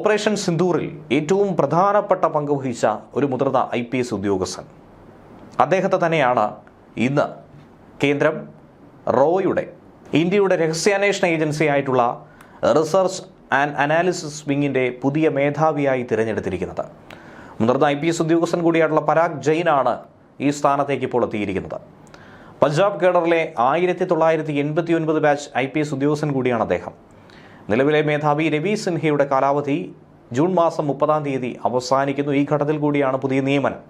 Operation സിന്ദൂറിൽ ഏറ്റവും പ്രധാനപ്പെട്ട പങ്ക് വഹിച്ച ഒരു മുതിർന്ന ഐ പി എസ് ഉദ്യോഗസ്ഥൻ. അദ്ദേഹത്തെ തന്നെയാണ് ഇന്ന് കേന്ദ്രം റോയുടെ ഇന്ത്യയുടെ രഹസ്യാന്വേഷണ ഏജൻസി ആയിട്ടുള്ള റിസർച്ച് ആൻഡ് അനാലിസിസ് വിങ്ങിന്റെ പുതിയ മേധാവിയായി തിരഞ്ഞെടുത്തിരിക്കുന്നത്. മുതിർന്ന ഐ പി എസ് ഉദ്യോഗസ്ഥൻ കൂടിയായിട്ടുള്ള പരാഗ് ജെയിനാണ് ഈ സ്ഥാനത്തേക്ക് ഇപ്പോൾ എത്തിയിരിക്കുന്നത്. പഞ്ചാബ് കേഡറിലെ ആയിരത്തി തൊള്ളായിരത്തി എൺപത്തി ഒൻപത് ബാച്ച് ഐ പി എസ് ഉദ്യോഗസ്ഥൻ കൂടിയാണ് അദ്ദേഹം. നിലവിലെ മേധാവി രവി സിൻഹയുടെ കാലാവധി ജൂൺ മാസം മുപ്പതാം തീയതി അവസാനിക്കുന്നു. ഈ ഘട്ടത്തിൽ കൂടിയാണ് പുതിയ നിയമനം.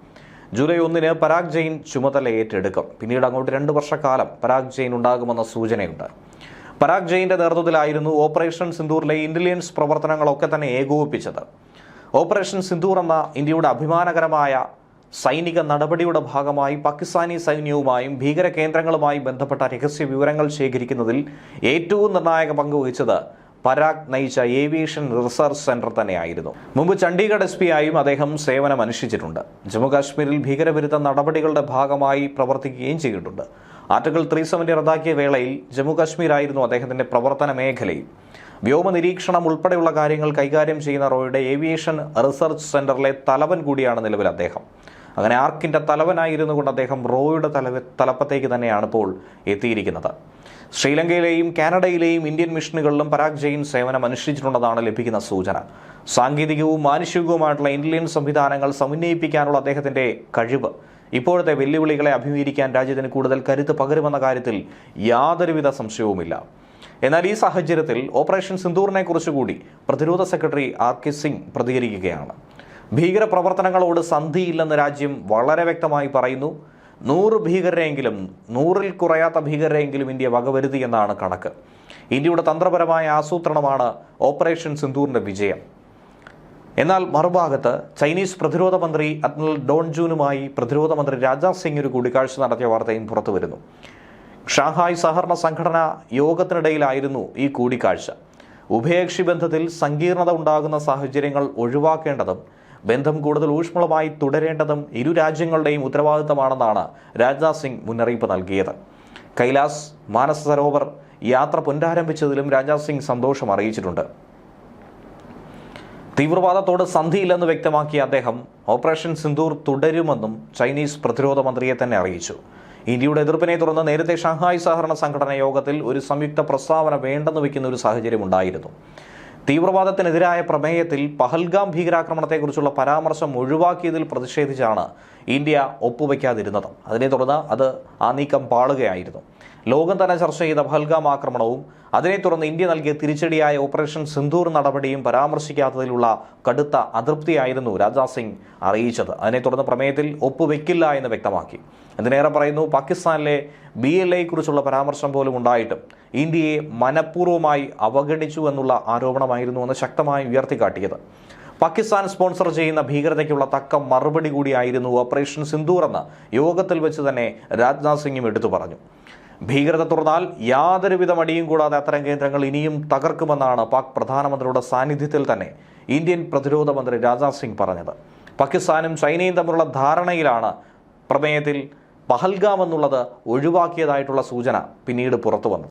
ജൂലൈ ഒന്നിന് പരാഗ് ജെയിൻ ചുമതല ഏറ്റെടുക്കും. പിന്നീട് അങ്ങോട്ട് രണ്ട് വർഷക്കാലം പരാഗ് ജെയിൻ ഉണ്ടാകുമെന്ന സൂചനയുണ്ട്. പരാഗ് ജെയിന്റെ നേതൃത്വത്തിലായിരുന്നു ഓപ്പറേഷൻ സിന്ദൂറിലെ ഇന്റലിജൻസ് പ്രവർത്തനങ്ങളൊക്കെ തന്നെ ഏകോപിപ്പിച്ചത്. ഓപ്പറേഷൻ സിന്ദൂർ എന്ന ഇന്ത്യയുടെ അഭിമാനകരമായ സൈനിക നടപടിയുടെ ഭാഗമായി പാകിസ്ഥാനി സൈന്യവുമായും ഭീകര കേന്ദ്രങ്ങളുമായും ബന്ധപ്പെട്ട രഹസ്യ വിവരങ്ങൾ ശേഖരിക്കുന്നതിൽ ഏറ്റവും നിർണായക പങ്ക് വഹിച്ചത് പരാഗ് നയിച്ച ഏവിയേഷൻ റിസർച്ച് സെന്റർ തന്നെയായിരുന്നു. മുമ്പ് ചണ്ഡീഗഡ് എസ് ആയും അദ്ദേഹം സേവനം അനുഷ്ഠിച്ചിട്ടുണ്ട്. ജമ്മുകാശ്മീരിൽ ഭീകരവിരുദ്ധ നടപടികളുടെ ഭാഗമായി പ്രവർത്തിക്കുകയും ചെയ്തിട്ടുണ്ട്. ആർട്ടിക്കിൾ ത്രീ സെവന്റി റദ്ദാക്കിയ വേളയിൽ ജമ്മുകാശ്മീരായിരുന്നു അദ്ദേഹത്തിന്റെ പ്രവർത്തന മേഖലയും വ്യോമ നിരീക്ഷണം ഉൾപ്പെടെയുള്ള കാര്യങ്ങൾ കൈകാര്യം ചെയ്യുന്ന റോയുടെ ഏവിയേഷൻ റിസർച്ച് സെന്ററിലെ തലവൻ കൂടിയാണ് നിലവിൽ അദ്ദേഹം. അങ്ങനെ ആർക്കിന്റെ തലവനായിരുന്നു കൊണ്ട് അദ്ദേഹം റോയുടെ തലവ തലപ്പത്തേക്ക് തന്നെയാണ് ഇപ്പോൾ എത്തിയിരിക്കുന്നത്. ശ്രീലങ്കയിലെയും കാനഡയിലെയും ഇന്ത്യൻ മിഷനുകളിലും പരാഗ് ജെയിൻ സേവനം അനുഷ്ഠിച്ചിട്ടുണ്ടെന്നാണ് ലഭിക്കുന്ന സൂചന. സാങ്കേതികവും മാനുഷികവുമായിട്ടുള്ള ഇന്ത്യൻ സംവിധാനങ്ങൾ സമന്വയിപ്പിക്കാനുള്ള അദ്ദേഹത്തിന്റെ കഴിവ്. ഇപ്പോഴത്തെ വെല്ലുവിളികളെ അഭിമുഖീകരിക്കാൻ രാജ്യത്തിന് കൂടുതൽ കരുത്ത് പകരുമെന്ന കാര്യത്തിൽ യാതൊരുവിധ സംശയവുമില്ല. എന്നാൽ ഈ സാഹചര്യത്തിൽ ഓപ്പറേഷൻ സിന്ദൂറിനെ കുറിച്ചുകൂടി പ്രതിരോധ സെക്രട്ടറി ആർ കെ സിംഗ് പ്രതികരിക്കുകയാണ്. ഭീകര പ്രവർത്തനങ്ങളോട് സന്ധിയില്ലെന്ന് രാജ്യം വളരെ വ്യക്തമായി പറയുന്നു. നൂറ് ഭീകരരെങ്കിലും നൂറിൽ കുറയാത്ത ഭീകരരെങ്കിലും ഇന്ത്യ വകവരുതി എന്നാണ് കണക്ക്. ഇന്ത്യയുടെ തന്ത്രപരമായ ആസൂത്രണമാണ് ഓപ്പറേഷൻ സിന്ദൂറിന്റെ വിജയം. എന്നാൽ മറുഭാഗത്ത് ചൈനീസ് പ്രതിരോധ മന്ത്രി അഡ്മിറൽ ഡോൺ ജൂനുമായി പ്രതിരോധ മന്ത്രി രാജ്നാഥ് സിംഗ് ഒരു കൂടിക്കാഴ്ച നടത്തിയ വാർത്തയും പുറത്തു വരുന്നു. ഷാങ്ഹായ് സഹകരണ സംഘടന യോഗത്തിനിടയിലായിരുന്നു ഈ കൂടിക്കാഴ്ച. ഉഭയകക്ഷി ബന്ധത്തിൽ സങ്കീർണത ഉണ്ടാകുന്ന സാഹചര്യങ്ങൾ ഒഴിവാക്കേണ്ടതും ബന്ധം കൂടുതൽ ഊഷ്മളമായി തുടരേണ്ടതും ഇരു രാജ്യങ്ങളുടെയും ഉത്തരവാദിത്തമാണെന്നാണ് രാജ്നാഥ് സിംഗ് മുന്നറിയിപ്പ് നൽകിയത്. കൈലാസ് മാനസ സരോവർ യാത്ര പുനരാരംഭിച്ചതിലും രാജ്നാഥ് സിംഗ് സന്തോഷം അറിയിച്ചിട്ടുണ്ട്. തീവ്രവാദത്തോട് സന്ധിയില്ലെന്ന് വ്യക്തമാക്കിയ അദ്ദേഹം ഓപ്പറേഷൻ സിന്ദൂർ തുടരുമെന്നും ചൈനീസ് പ്രതിരോധ മന്ത്രിയെ തന്നെ അറിയിച്ചു. ഇന്ത്യയുടെ എതിർപ്പിനെ തുടർന്ന് നേരത്തെ ഷാങ്ഹായ് സഹകരണ സംഘടന യോഗത്തിൽ ഒരു സംയുക്ത പ്രസ്താവന വേണ്ടെന്ന് വയ്ക്കുന്ന ഒരു സാഹചര്യം ഉണ്ടായിരുന്നു തീവ്രവാദത്തിനെതിരായ പ്രമേയത്തിൽ പഹൽഗാം ഭീകരാക്രമണത്തെക്കുറിച്ചുള്ള പരാമർശം ഒഴിവാക്കിയതിൽ പ്രതിഷേധിച്ചാണ് ഇന്ത്യ ഒപ്പുവയ്ക്കാതിരുന്നത് അതിനെ തുടർന്ന് അത് ആ നീക്കം പാളുകയായിരുന്നു. ലോകം തന്നെ ചർച്ച ചെയ്ത പഹൽഗാം ആക്രമണവും അതിനെ തുടർന്ന് ഇന്ത്യ നൽകിയ തിരിച്ചടിയായ ഓപ്പറേഷൻ സിന്ദൂർ നടപടിയും പരാമർശിക്കാത്തതിലുള്ള കടുത്ത അതൃപ്തിയായിരുന്നു രാജ്നാഥ് സിംഗ് അറിയിച്ചത്. അതിനെ തുടർന്ന് പ്രമേയത്തിൽ ഒപ്പുവെക്കില്ല എന്ന് വ്യക്തമാക്കി. അതിനേറെ പറയുന്നു പാകിസ്ഥാനിലെ ബി എൽ എയെക്കുറിച്ചുള്ള പരാമർശം പോലും ഉണ്ടായിട്ടും ഇന്ത്യയെ മനഃപൂർവമായി അവഗണിച്ചു എന്നുള്ള ആരോപണമായിരുന്നു എന്ന് ശക്തമായി ഉയർത്തിക്കാട്ടിയത്. പാകിസ്ഥാൻ സ്പോൺസർ ചെയ്യുന്ന ഭീകരതയ്ക്കുള്ള തക്ക മറുപടി കൂടിയായിരുന്നു ഓപ്പറേഷൻ സിന്ദൂർ എന്ന് യോഗത്തിൽ വെച്ച് തന്നെ രാജ്നാഥ് സിംഗും എടുത്തു പറഞ്ഞു. ഭീകരത തുറന്നാൽ യാതൊരുവിധ മടിയും കൂടാതെ അത്തരം കേന്ദ്രങ്ങൾ ഇനിയും തകർക്കുമെന്നാണ് പാക് പ്രധാനമന്ത്രിയുടെ സാന്നിധ്യത്തിൽ തന്നെ ഇന്ത്യൻ പ്രതിരോധ മന്ത്രി രാജ്നാഥ് സിംഗ് പറഞ്ഞത്. പാകിസ്ഥാനും ചൈനയും തമ്മിലുള്ള ധാരണയിലാണ് പ്രമേയത്തിൽ പഹൽഗാം എന്നുള്ളത് ഒഴിവാക്കിയതായിട്ടുള്ള സൂചന പിന്നീട് പുറത്തു വന്നു